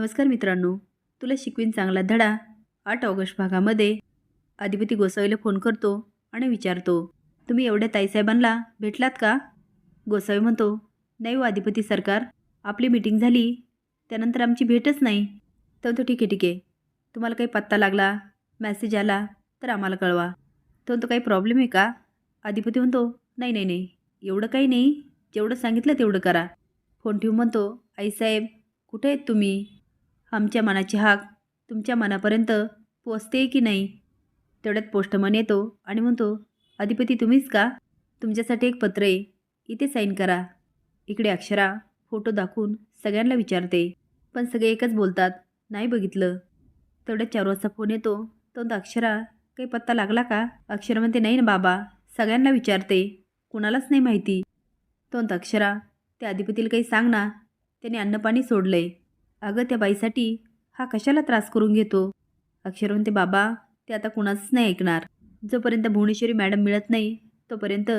नमस्कार मित्रांनो. तुला शिकवीन चांगला धडा. आठ ऑगस्ट भागामध्ये अधिपती गोसावीला फोन करतो आणि विचारतो तुम्ही एवढ्या ताईसाहेबांना भेटलात का? गोसावी म्हणतो नाही हो अधिपती सरकार. आपली मीटिंग झाली. त्यानंतर आमची भेटच नाही. तर तो ठीक आहे ठीक आहे. तुम्हाला काही पत्ता लागला? मॅसेज आला? तर आम्हाला कळवा. तो तो काही प्रॉब्लेम आहे का? अधिपती म्हणतो नाही नाही नाही. एवढं काही नाही. जेवढं सांगितलं तेवढं करा. फोन ठेवून म्हणतो आईसाहेब कुठे आहेत तुम्ही? आमच्या मनाची हाक तुमच्या मनापर्यंत पोचते की नाही? तेवढ्यात पोस्टमन येतो आणि म्हणतो अधिपती तुम्हीच का? तुमच्यासाठी एक पत्र आहे. इथे साईन करा. इकडे अक्षरा फोटो दाखवून सगळ्यांना विचारते. पण सगळे एकच बोलतात नाही बघितलं. तेवढ्यात चार वाजता फोन येतो. तो अक्षरा काही पत्ता लागला का? अक्षरा म्हणते नाही ना बाबा. सगळ्यांना विचारते. कुणालाच नाही माहिती. तो अक्षरा त्या अधिपतीला काही सांग ना. त्याने अन्नपाणी सोडलं आहे अगं त्या बाईसाठी हा कशाला त्रास करून घेतो? अक्षर म्हणते बाबा ते आता कुणाचंच नाही ऐकणार. जोपर्यंत भुवनेश्वरी मॅडम मिळत नाही तोपर्यंत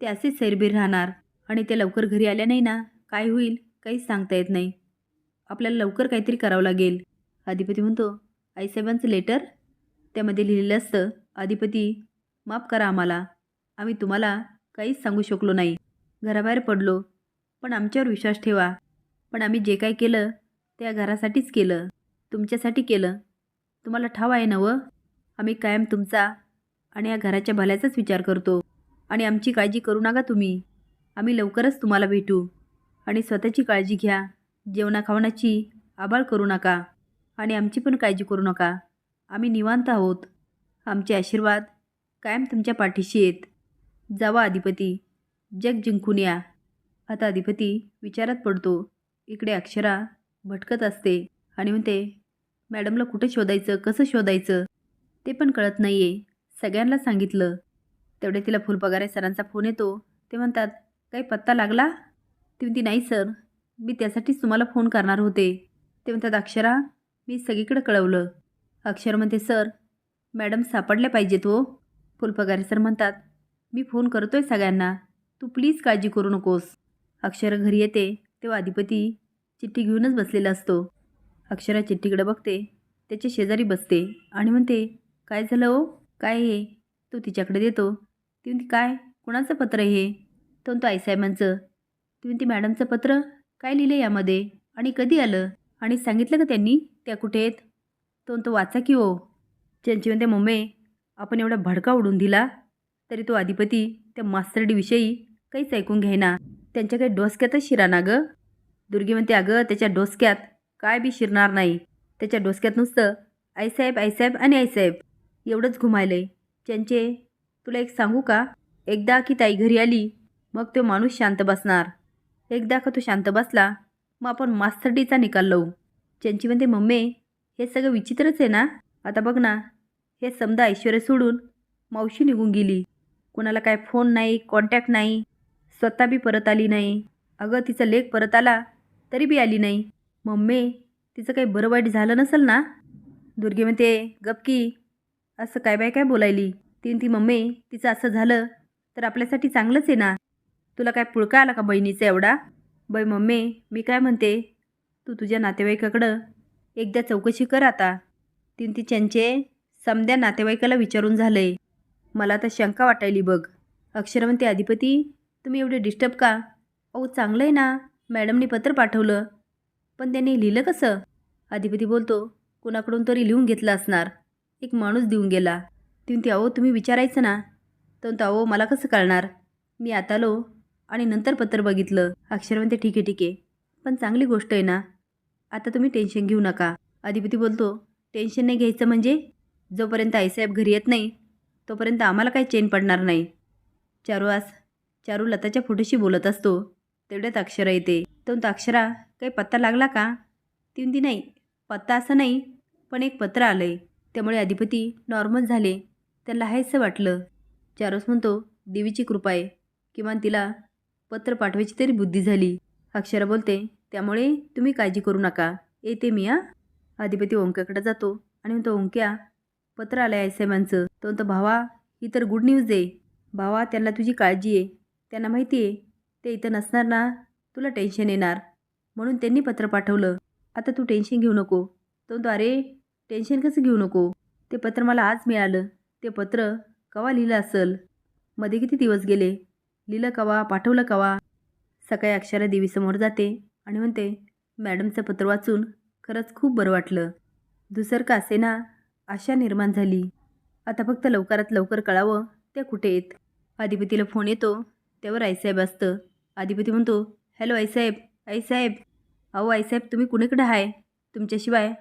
ते असेच सैरबीर राहणार. आणि ते लवकर घरी आल्या नाही ना काय होईल काहीच सांगता येत नाही. आपल्याला लवकर काहीतरी करावं लागेल. अधिपती म्हणतो आईसाहेबांचं लेटर? त्यामध्ये लिहिलेलं असतं अधिपती माफ करा आम्हाला. आम्ही तुम्हाला काहीच सांगू शकलो नाही. घराबाहेर पडलो. पण आमच्यावर विश्वास ठेवा. पण आम्ही जे काय केलं त्या घरासाठीच केलं. तुमच्यासाठी केलं. तुम्हाला ठाव आहे ना व? आम्ही कायम तुमचा आणि या घराच्या भल्याचाच विचार करतो. आणि आमची काळजी करू नका तुम्ही. आम्ही लवकरच तुम्हाला भेटू. आणि स्वतःची काळजी घ्या. जेवणा खावणाची आबाळ करू नका. आणि आमची पण काळजी करू नका. आम्ही निवांत आहोत. आमचे आशीर्वाद कायम तुमच्या पाठीशी येत जावा अधिपती. जग जिंकून या. आता अधिपती विचारात पडतो. इकडे अक्षरा भटकत असते. आणि म्हणते मॅडमला कुठे शोधायचं? कसं शोधायचं? ते पण कळत नाही आहे सगळ्यांना सांगितलं. तेवढे तिला फुलपगारे सरांचा फोन येतो. ते म्हणतात काही पत्ता लागला? ती म्हणती नाही सर. मी त्यासाठीच तुम्हाला फोन करणार होते. ते म्हणतात अक्षरा मी सगळीकडे कळवलं. अक्षर म्हणते सर मॅडम सापडल्या पाहिजेत हो. फुलपगारे सर म्हणतात मी फोन करतोय सगळ्यांना. तू प्लीज काळजी करू नकोस. अक्षर घरी येते. तेव्हा अधिपती चिठ्ठी घेऊनच बसलेला असतो. अक्षरा चिठ्ठीकडे बघते. त्याच्या शेजारी बसते आणि म्हणते काय झालं ओ काय हे? तो तिच्याकडे देतो. ती म्हणते काय? कुणाचं पत्र हे? तो म्हणतो आईसाहेबांचं ती म्हणते मॅडमचं पत्र? काय लिहिलं यामध्ये? आणि कधी आलं? आणि सांगितलं का त्यांनी? त्या कुठे आहेत? तो म्हणतो वाचा की हो. ओ ज्यांची म्हणते मम्मी आपण एवढा भडका उडून दिला तरी तो अधिपती त्या मास्तरडीविषयी काहीच ऐकून घ्यायना त्यांच्या काही डोसक्यातच शिरा ना गं. दुर्गी म्हणते अगं त्याच्या डोसक्यात काय बी शिरणार नाही. त्याच्या डोसक्यात नुसतं आईसाहेब आईसाहेब आणि आईसाहेब एवढंच घुमायलंय. त्यांचे तुला एक सांगू का? एकदा की ताई घरी आली मग तो माणूस शांत बसणार. एकदा का तो शांत बसला मग आपण मास्तरडीचा निकाल लावू. त्यांची म्हणते मम्मी हे सगळं विचित्रच आहे ना? आता बघ ना हे समजा ऐश्वर्य सोडून मावशी निघून गेली. कुणाला काय फोन नाही कॉन्टॅक्ट नाही स्वतः बी परत आली नाही. अगं तिचा लेख परत आला तरी बी आली नाही. मम्मी तिचं काही बरं वाईट झालं नसेल ना? दुर्गे म्हणते गपकी असं काय बाय काय बोलायली? तीन ती मम्मी तिचं असं झालं तर आपल्यासाठी चांगलंच आहे ना? तुला काय पुळका आला का बहिणीचा एवढा? बाई मम्मी मी काय म्हणते? तू तुझ्या नातेवाईकाकडं एकदा चौकशी कर आता. तीन ती त्यांचे समद्या नातेवाईकाला विचारून झालंय. मला आता शंका वाटायली बघ. अक्षर म्हणते अधिपती तुम्ही एवढे डिस्टर्ब का? अहो चांगलं आहे ना. मॅडमनी पत्र पाठवलं. पण त्यांनी लिहिलं कसं? अधिपती बोलतो कुणाकडून तरी लिहून घेतलं असणार. एक माणूस देऊन गेला. तिथून ते अहो तुम्ही विचारायचं ना. तर अहो मला कसं कळणार? मी आता आलो आणि नंतर पत्र बघितलं. अक्षर म्हणते ठीक आहे ठीक आहे. पण चांगली गोष्ट आहे ना. आता तुम्ही टेन्शन घेऊ नका. अधिपती बोलतो टेन्शन नाही घ्यायचं म्हणजे? जोपर्यंत आईसाहेब घरी येत नाही तोपर्यंत आम्हाला काही चेन पडणार नाही. चारू आज चारू लताच्या फोटोशी बोलत असतो. तेवढ्यात अक्षरा येते. तो म्हणतो, अक्षरा काही पत्ता लागला का? ती म्हणती नाही. पत्ता असं नाही पण एक पत्र आलं आहे त्यामुळे अधिपती नॉर्मल झाले. त्यांना आहेसं वाटलं. चारोस म्हणतो देवीची कृपा आहे. किमान तिला पत्र पाठवायची तरी बुद्धी झाली. अक्षरा बोलते त्यामुळे तुम्ही काळजी करू नका. येते मी हां. अधिपती ओंक्याकडे जातो आणि म्हणतो ओंक्या पत्र आलं आहे साहेबांचं तो म्हणतो भावा ही तर गुड न्यूज आहे. भावा त्यांना तुझी काळजी आहे. त्यांना माहिती आहे ते इथं नसणार ना? तुला टेन्शन येणार. म्हणून त्यांनी पत्र पाठवलं. आता तू टेन्शन घेऊ नको. तो द्वारे अरे टेन्शन कसं घेऊ नको? ते पत्र मला आज मिळालं. ते पत्र कवा लिहिलं असल? मध्ये किती दिवस गेले? लिहिलं कवा? पाठवलं कवा? सकाळी अक्षरा देवीसमोर जाते आणि म्हणते मॅडमचं पत्र वाचून खरंच खूप बरं वाटलं. दुसरं का असेना आशा निर्माण झाली. आता फक्त लवकरात लवकर कळावं त्या कुठे येत अधिपतीला फोन येतो त्यावर आईसाहेब असतं. अधिपती म्हणतो हॅलो आईसाहेब आईसाहेब अहो आईसाहेब तुम्ही कुणीकडे आहे? तुमच्याशिवाय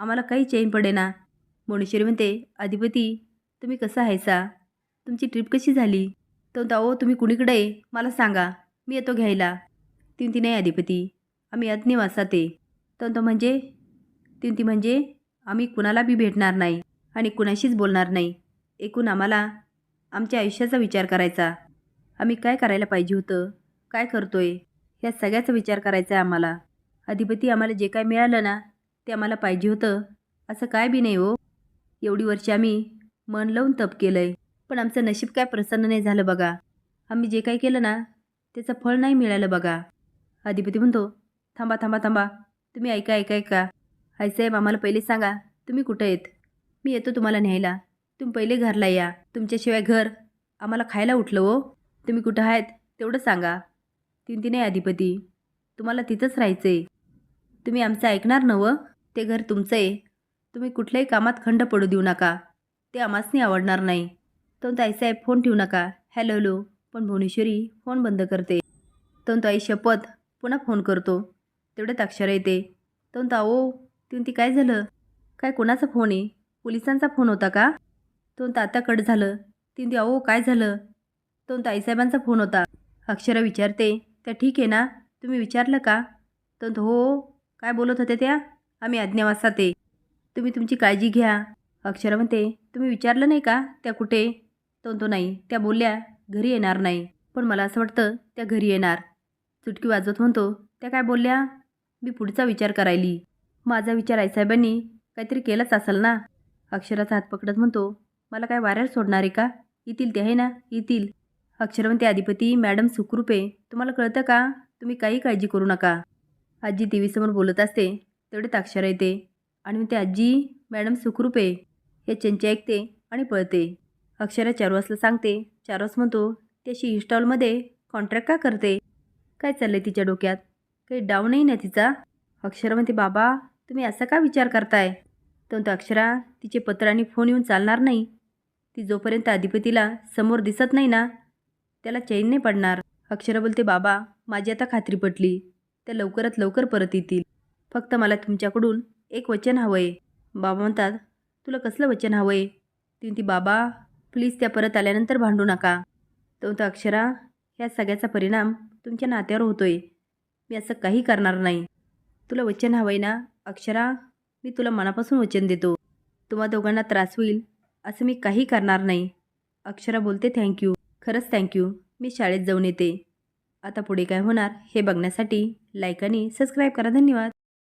आम्हाला काही चैन पडेना. मोनेश्वरी म्हणते अधिपती तुम्ही कसा आहेसा? तुमची ट्रिप कशी झाली? तो अहो तुम्ही कुणीकडे आहे? मला सांगा मी येतो घ्यायला. तीन ती नाही अधिपती आम्ही अज्ञवासात आहे. तो तो म्हणजे? तीन ती म्हणजे आम्ही कुणाला बी भेटणार नाही आणि कुणाशीच बोलणार नाही. एकूण आम्हाला आमच्या आयुष्याचा विचार करायचा. आम्ही काय करायला पाहिजे होतं? काय करतोय? या सगळ्याचा विचार करायचा आहे आम्हाला. अधिपती आम्हाला जे काय मिळालं ना ते आम्हाला पाहिजे होतं. असं काय बी नाही हो. एवढी वर्ष आम्ही मन लावून तप केलं आहे पण आमचं नशीब काय प्रसन्न नाही झालं बघा. आम्ही जे काही केलं ना त्याचं फळ नाही मिळालं बघा. अधिपती म्हणतो थांबा थांबा थांबा. तुम्ही ऐका ऐका ऐका. आईसाहेब आम्हाला पहिले सांगा तुम्ही कुठं आहेत? मी येतो तुम्हाला न्यायला. तुम्ही पहिले घरला या. तुमच्याशिवाय घर आम्हाला खायला उठलं हो. तुम्ही कुठं आहेत तेवढं सांगा. तीन तीन आहे अधिपती तुम्हाला तिथंच राहायचं आहे तुम्ही आमचं ऐकणार नवं ते घर तुमचं आहे तुम्ही कुठल्याही कामात खंड पडू देऊ नका. ते आम्हासनी आवडणार नाही. तो ताईसाहेब फोन ठेवू नका. Hello hello. पण भुवनेश्वरी फोन बंद करते. तो ताई शपथ पुन्हा फोन करतो. तेवढ्यात अक्षर येते. तो ताओ तीन ती काय झालं? काय कोणाचा फोन आहे? पोलिसांचा फोन होता का? तो आता कट झालं. तीन ती अहो काय झालं? तो आईसाहेबांचा फोन होता. अक्षरा विचारते. त्या ठीक आहे ना? तुम्ही विचारलं का? तर हो, हो. काय बोलत होते त्या? आम्ही अज्ञावासात आहे. तुम्ही तुमची काळजी घ्या. अक्षरा म्हणते तुम्ही विचारलं नाही का? त्या कुठे? तो तो नाही. त्या बोलल्या घरी येणार नाही. पण मला असं वाटतं त्या घरी येणार. चुटकी वाजवत म्हणतो त्या काय बोलल्या? मी पुढचा विचार करायली. माझा विचार आईसाहेबांनी काहीतरी केलंच असेल ना? अक्षराचा हात पकडत म्हणतो मला काय वाऱ्यावर सोडणार आहे का? येतील ते आहे ना? येतील. अक्षरवंती अधिपती मॅडम सुखरूपे तुम्हाला कळतं का? तुम्ही काही काळजी करू नका. आजी टी व्हीसमोर बोलत असते तेवढेच अक्षर येते. आणि म्हणते आजी मॅडम सुखरूपे हे चंचे ऐकते आणि पळते. अक्षरा चारवासला सांगते. चारवास म्हणतो त्याशी इन्स्टॉलमध्ये कॉन्ट्रॅक्ट का करते? काय चाललं आहे तिच्या डोक्यात? काही डाऊन नाही ना तिचा? अक्षरा म्हणते बाबा तुम्ही असा का विचार करताय? तर अक्षरा तिचे पत्र आणि फोन येऊन चालणार नाही. ती जोपर्यंत अधिपतीला समोर दिसत नाही ना त्याला चैन नाही पडणार. अक्षरा बोलते बाबा माझी आता खात्री पटली. त्या लवकरात लवकर परत येतील. फक्त मला तुमच्याकडून एक वचन हवं आहे बाबा म्हणतात तुला कसलं वचन हवं आहे ती ती बाबा प्लीज त्या परत आल्यानंतर भांडू नका. तो तर अक्षरा ह्या सगळ्याचा परिणाम तुमच्या नात्यावर होतोय. मी असं काही करणार नाही. तुला वचन हवं आहे ना अक्षरा? मी तुला मनापासून वचन देतो. तुम्हा दोघांना त्रास होईल असं मी काही करणार नाही. अक्षरा बोलते थँक्यू. खरंच थँक्यू मी शाळेत जाऊन येते. आता पुढे काय होणार हे बघण्यासाठी लाईक आणि सबस्क्राईब करा. धन्यवाद.